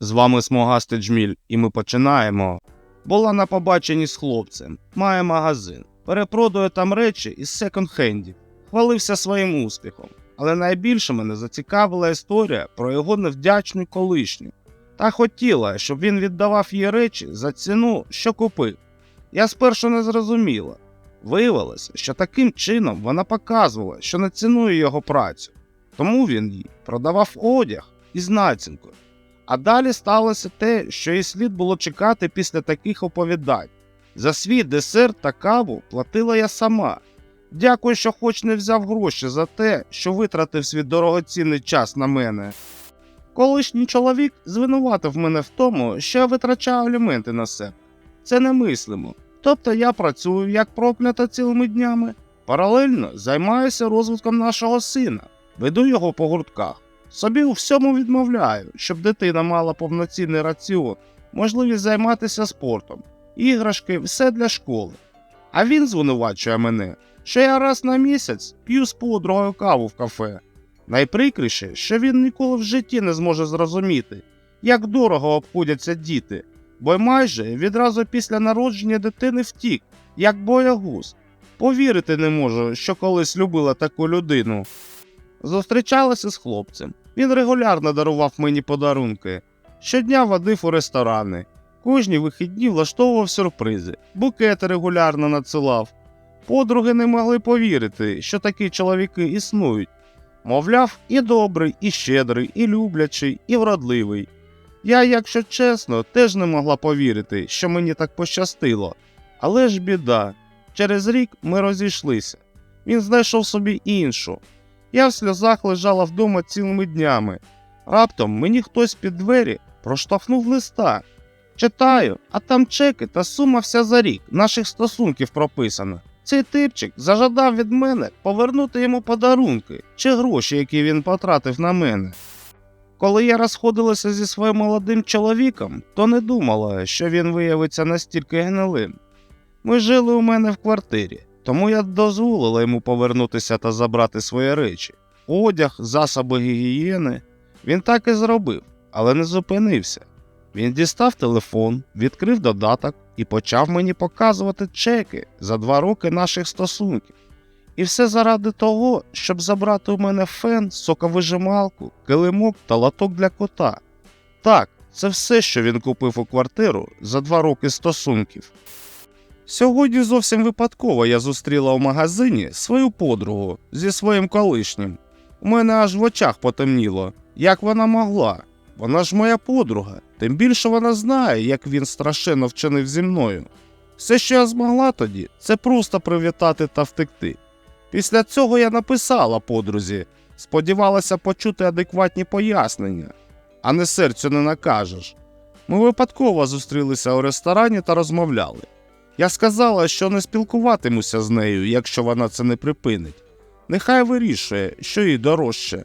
З вами Смугастий Джміль, і ми починаємо. Була на побаченні з хлопцем, має магазин, перепродує там речі із секонд-хендів, хвалився своїм успіхом. Але найбільше мене зацікавила історія про його невдячну колишню. Та хотіла, щоб він віддавав їй речі за ціну, що купив. Я спершу не зрозуміла. Виявилося, що таким чином вона показувала, що не цінує його працю. Тому він їй продавав одяг із націнкою. А далі сталося те, що і слід було чекати після таких оповідань. За свій десерт та каву платила я сама. Дякую, що хоч не взяв гроші за те, що витратив свій дорогоцінний час на мене. Колишній чоловік звинуватив мене в тому, що я витрачаю аліменти на себе. Це немислимо. Тобто я працюю як проклята цілими днями, паралельно займаюся розвитком нашого сина, веду його по гуртках. Собі у всьому відмовляю, щоб дитина мала повноцінний раціон, можливість займатися спортом, іграшки, все для школи. А він звинувачує мене, що я раз на місяць п'ю з подругою каву в кафе. Найприкріше, що він ніколи в житті не зможе зрозуміти, як дорого обходяться діти, бо майже відразу після народження дитини втік, як боягуз. Повірити не можу, що колись любила таку людину. Зустрічалася з хлопцем. Він регулярно дарував мені подарунки. Щодня водив у ресторани. Кожні вихідні влаштовував сюрпризи, букети регулярно надсилав. Подруги не могли повірити, що такі чоловіки існують. Мовляв, і добрий, і щедрий, і люблячий, і вродливий. Я, якщо чесно, теж не могла повірити, що мені так пощастило. Але ж біда. Через рік ми розійшлися. Він знайшов собі іншу. Я в сльозах лежала вдома цілими днями. Раптом мені хтось під двері проштовхнув листа. Читаю, а там чеки та сума вся за рік наших стосунків прописана. Цей типчик зажадав від мене повернути йому подарунки чи гроші, які він потратив на мене. Коли я розходилася зі своїм молодим чоловіком, то не думала, що він виявиться настільки гнилим. Ми жили у мене в квартирі, тому я дозволила йому повернутися та забрати свої речі, одяг, засоби гігієни. Він так і зробив, але не зупинився. Він дістав телефон, відкрив додаток і почав мені показувати чеки за два роки наших стосунків. І все заради того, щоб забрати у мене фен, соковижималку, килимок та лоток для кота. Так, це все, що він купив у квартиру за два роки стосунків. Сьогодні зовсім випадково я зустріла у магазині свою подругу зі своїм колишнім. У мене аж в очах потемніло, як вона могла. Вона ж моя подруга, тим більше вона знає, як він страшенно вчинив зі мною. Все, що я змогла тоді, це просто привітати та втекти. Після цього я написала подрузі, сподівалася почути адекватні пояснення, а не серцю не накажеш. Ми випадково зустрілися у ресторані та розмовляли. Я сказала, що не спілкуватимуся з нею, якщо вона це не припинить. Нехай вирішує, що їй дорожче.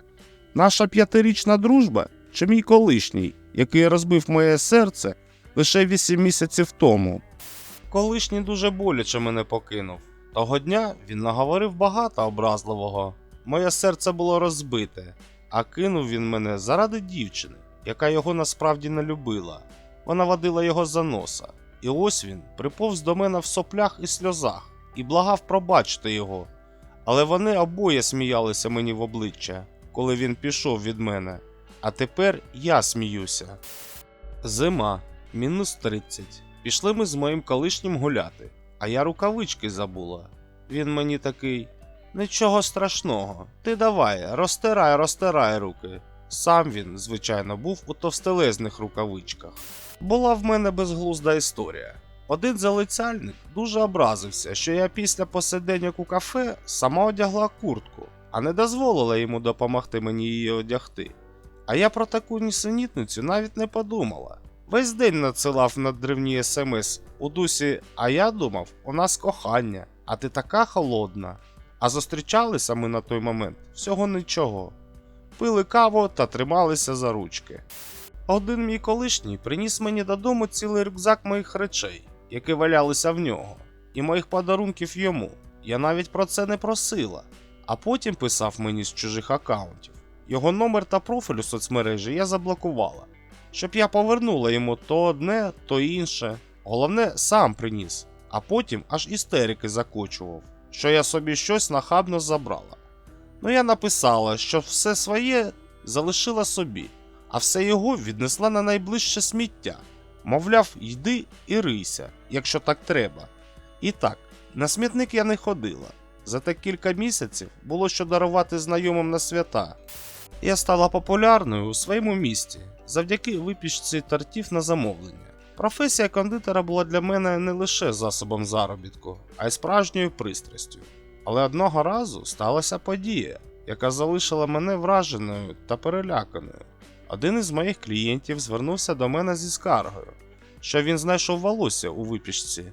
Наша п'ятирічна дружба чи мій колишній, який розбив моє серце лише вісім місяців тому. Колишній дуже боляче мене покинув. Того дня він наговорив багато образливого. Моє серце було розбите, а кинув він мене заради дівчини, яка його насправді не любила. Вона водила його за носа. І ось він приповз до мене в соплях і сльозах і благав пробачити його. Але вони обоє сміялися мені в обличчя, коли він пішов від мене. А тепер я сміюся. Зима, мінус 30. Пішли ми з моїм колишнім гуляти, а я рукавички забула. Він мені такий: Нічого страшного, ти давай, розтирай, розтирай руки. Сам він, звичайно, був у товстелезних рукавичках. Була в мене безглузда історія. Один залицяльник дуже образився, що я після посиденьок у кафе сама одягла куртку, а не дозволила йому допомогти мені її одягти. А я про таку нісенітницю навіть не подумала. Весь день надсилав на древні смс у дусі, а я думав, у нас кохання, а ти така холодна. А зустрічалися ми на той момент всього нічого. Пили каву та трималися за ручки. Один мій колишній приніс мені додому цілий рюкзак моїх речей, які валялися в нього, і моїх подарунків йому. Я навіть про це не просила, а потім писав мені з чужих акаунтів. Його номер та профіль у соцмережі я заблокувала. щоб я повернула йому то одне, то інше. Головне, сам приніс, а потім аж істерики закочував, що я собі щось нахабно забрала. Ну я написала, що все своє залишила собі, а все його віднесла на найближче сміття. Мовляв, йди і рийся, якщо так треба. І так, на смітник я не ходила. За те кілька місяців було що дарувати знайомим на свята. Я стала популярною у своєму місті завдяки випічці тортів на замовлення. Професія кондитера була для мене не лише засобом заробітку, а й справжньою пристрастю. Але одного разу сталася подія, яка залишила мене враженою та переляканою. Один із моїх клієнтів звернувся до мене зі скаргою, що він знайшов волосся у випічці.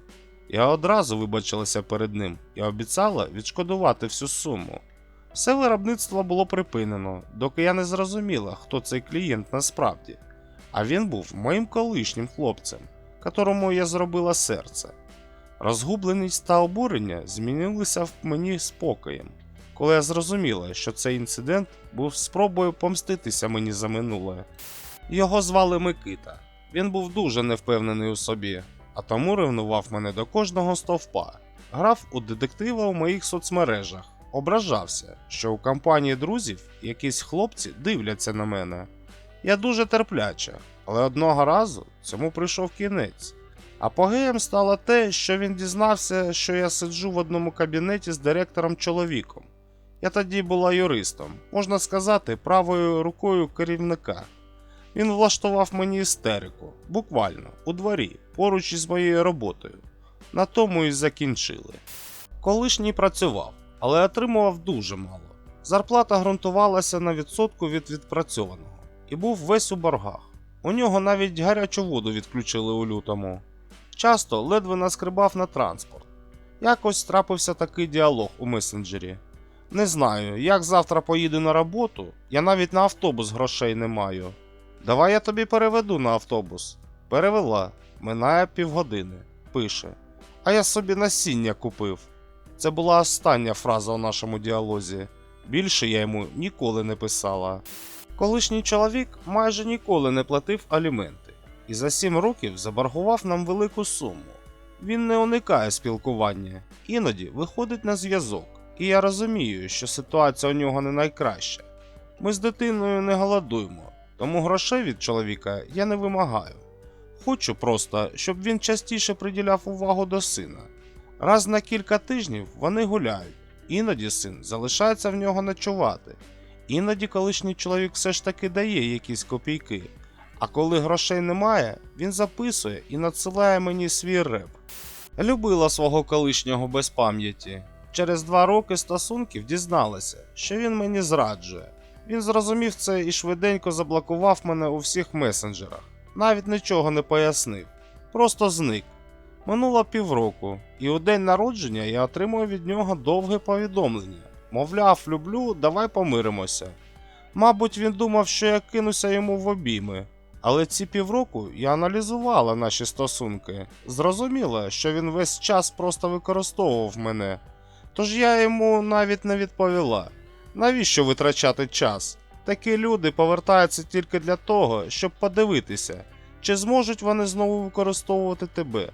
Я одразу вибачилася перед ним і обіцяла відшкодувати всю суму. Все виробництво було припинено, доки я не зрозуміла, хто цей клієнт насправді. А він був моїм колишнім хлопцем, котрому я зробила серце. Розгубленість та обурення змінилися в мені спокоєм, коли я зрозуміла, що цей інцидент був спробою помститися мені за минуле. Його звали Микита. Він був дуже невпевнений у собі, а тому ревнував мене до кожного стовпа, грав у детектива у моїх соцмережах, ображався, що у компанії друзів якісь хлопці дивляться на мене. Я дуже терпляча, але одного разу цьому прийшов кінець. Апогеєм стало те, що він дізнався, що я сиджу в одному кабінеті з директором чоловіком. Я тоді була юристом, можна сказати, правою рукою керівника. Він влаштував мені істерику, буквально, у дворі, поруч із моєю роботою. На тому і закінчили. Колишній працював, але отримував дуже мало. Зарплата ґрунтувалася на відсотку від відпрацьованого і був весь у боргах. У нього навіть гарячу воду відключили у лютому. Часто ледве наскрибав на транспорт. Якось трапився такий діалог у месенджері. Не знаю, як завтра поїду на роботу, я навіть на автобус грошей не маю. Давай я тобі переведу на автобус. Перевела, минає півгодини. Пише. А я собі насіння купив. Це була остання фраза у нашому діалозі. Більше я йому ніколи не писала. Колишній чоловік майже ніколи не платив аліменти і за сім років заборгував нам велику суму. Він не уникає спілкування, іноді виходить на зв'язок, і я розумію, що ситуація у нього не найкраща. Ми з дитиною не голодуємо, тому грошей від чоловіка я не вимагаю. Хочу просто, щоб він частіше приділяв увагу до сина. Раз на кілька тижнів вони гуляють, іноді син залишається в нього ночувати. Іноді колишній чоловік все ж таки дає якісь копійки, а коли грошей немає, він записує і надсилає мені свій реп. Любила свого колишнього без пам'яті. Через два роки стосунків дізналася, що він мені зраджує. Він зрозумів це і швиденько заблокував мене у всіх месенджерах, навіть нічого не пояснив, просто зник. Минуло півроку, і у день народження я отримую від нього довге повідомлення. Мовляв, люблю, давай помиримося. Мабуть, він думав, що я кинуся йому в обійми. Але ці півроку я аналізувала наші стосунки, зрозуміла, що він весь час просто використовував мене. Тож я йому навіть не відповіла. Навіщо витрачати час? Такі люди повертаються тільки для того, щоб подивитися, чи зможуть вони знову використовувати тебе,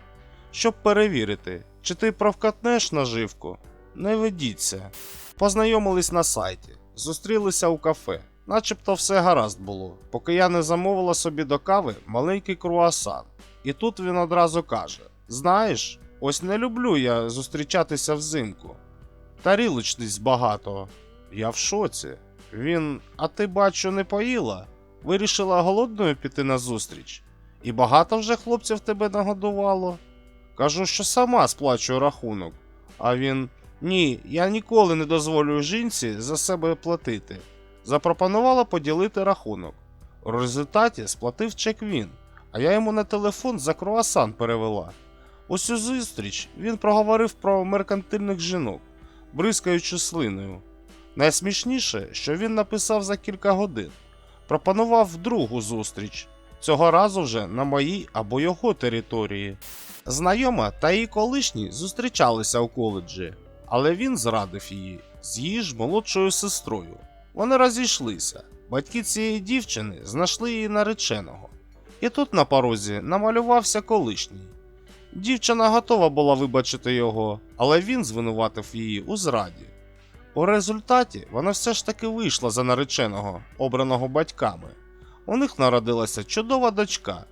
щоб перевірити, чи ти провкатнеш наживку. Не ведіться. Познайомились на сайті, зустрілися у кафе. Начебто все гаразд було, поки я не замовила собі до кави маленький круасан. І тут він одразу каже: Знаєш, ось не люблю я зустрічатися взимку. Тарілочниць багато. Я в шоці. Він, а ти бачу, не поїла? Вирішила голодною піти на зустріч. І багато вже хлопців тебе нагодувало. Кажу, що сама сплачую рахунок. А він. Ні, я ніколи не дозволю жінці за себе платити. Запропонувала поділити рахунок. У результаті сплатив чек він, а я йому на телефон за круасан перевела. Усю зустріч він проговорив про меркантильних жінок, бризкаючи слиною. Найсмішніше, що він написав за кілька годин. Пропонував другу зустріч, цього разу вже на моїй або його території. Знайома та її колишній зустрічалися у коледжі, але він зрадив її з її ж молодшою сестрою. Вони розійшлися. Батьки цієї дівчини знайшли її нареченого. І тут на порозі намалювався колишній. Дівчина готова була вибачити його, але він звинуватив її у зраді. У результаті вона все ж таки вийшла за нареченого, обраного батьками. У них народилася чудова дочка,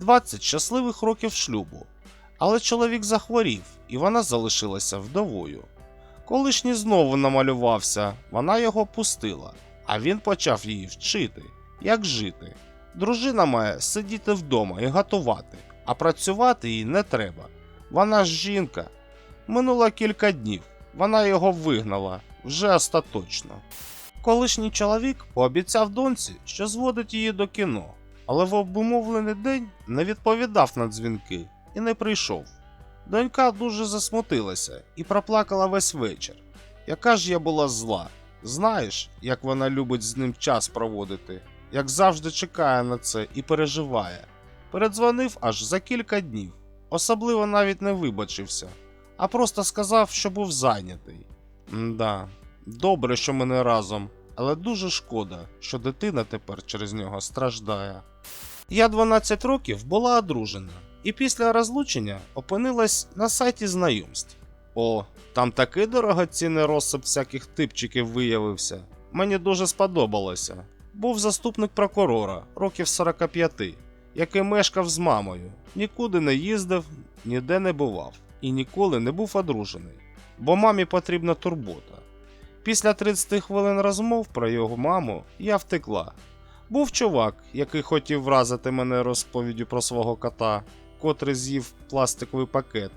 20 щасливих років шлюбу. Але чоловік захворів, і вона залишилася вдовою. Колишній знову намалювався, вона його пустила, а він почав її вчити, як жити. Дружина має сидіти вдома і готувати, а працювати їй не треба. Вона ж жінка. Минуло кілька днів, вона його вигнала вже остаточно. Колишній чоловік пообіцяв доньці, що зводить її до кіно, але в обумовлений день не відповідав на дзвінки і не прийшов. Донька дуже засмутилася і проплакала весь вечір. Яка ж я була зла. Знаєш, як вона любить з ним час проводити, як завжди чекає на це і переживає. Передзвонив аж за кілька днів, особливо навіть не вибачився, а просто сказав, що був зайнятий. Мда, добре, що ми не разом, але дуже шкода, що дитина тепер через нього страждає. Я 12 років була одружена, і після розлучення опинилась на сайті знайомств. О, там такий дорогоцінний розсип всяких типчиків виявився. Мені дуже сподобалося. Був заступник прокурора, років 45, який мешкав з мамою, нікуди не їздив, ніде не бував і ніколи не був одружений, бо мамі потрібна турбота. Після 30 хвилин розмов про його маму я втекла. Був чувак, який хотів вразити мене розповіддю про свого кота, котрий з'їв пластиковий пакет.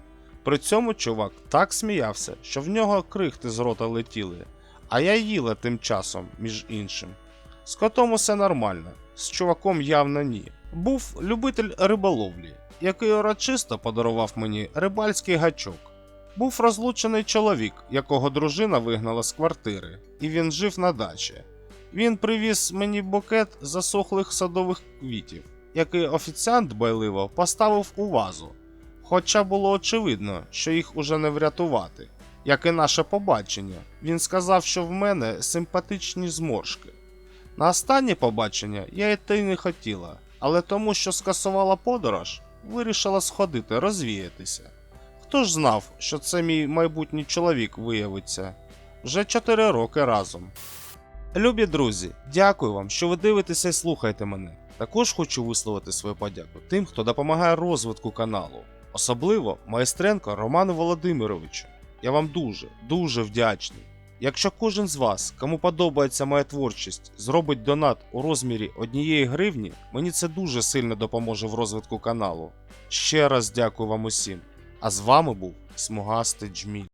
При цьому чувак так сміявся, що в нього крихти з рота летіли, а я їла тим часом, між іншим. З котом усе нормально, з чуваком явно ні. Був любитель риболовлі, який урочисто подарував мені рибальський гачок. Був розлучений чоловік, якого дружина вигнала з квартири, і він жив на дачі. Він привіз мені букет засохлих садових квітів, який офіціант байливо поставив у вазу. Хоча було очевидно, що їх уже не врятувати. Як і наше побачення, він сказав, що в мене симпатичні зморшки. На останнє побачення я йти не хотіла, але тому, що скасувала подорож, вирішила сходити розвіятися. Хто ж знав, що це мій майбутній чоловік виявиться вже 4 роки разом. Любі друзі, дякую вам, що ви дивитеся і слухаєте мене. Також хочу висловити свою подяку тим, хто допомагає розвитку каналу, особливо майстренко Роману Володимировичу. Я вам дуже, дуже вдячний. Якщо кожен з вас, кому подобається моя творчість, зробить донат у розмірі однієї гривні, мені це дуже сильно допоможе в розвитку каналу. Ще раз дякую вам усім. А з вами був Смугастий Джміль.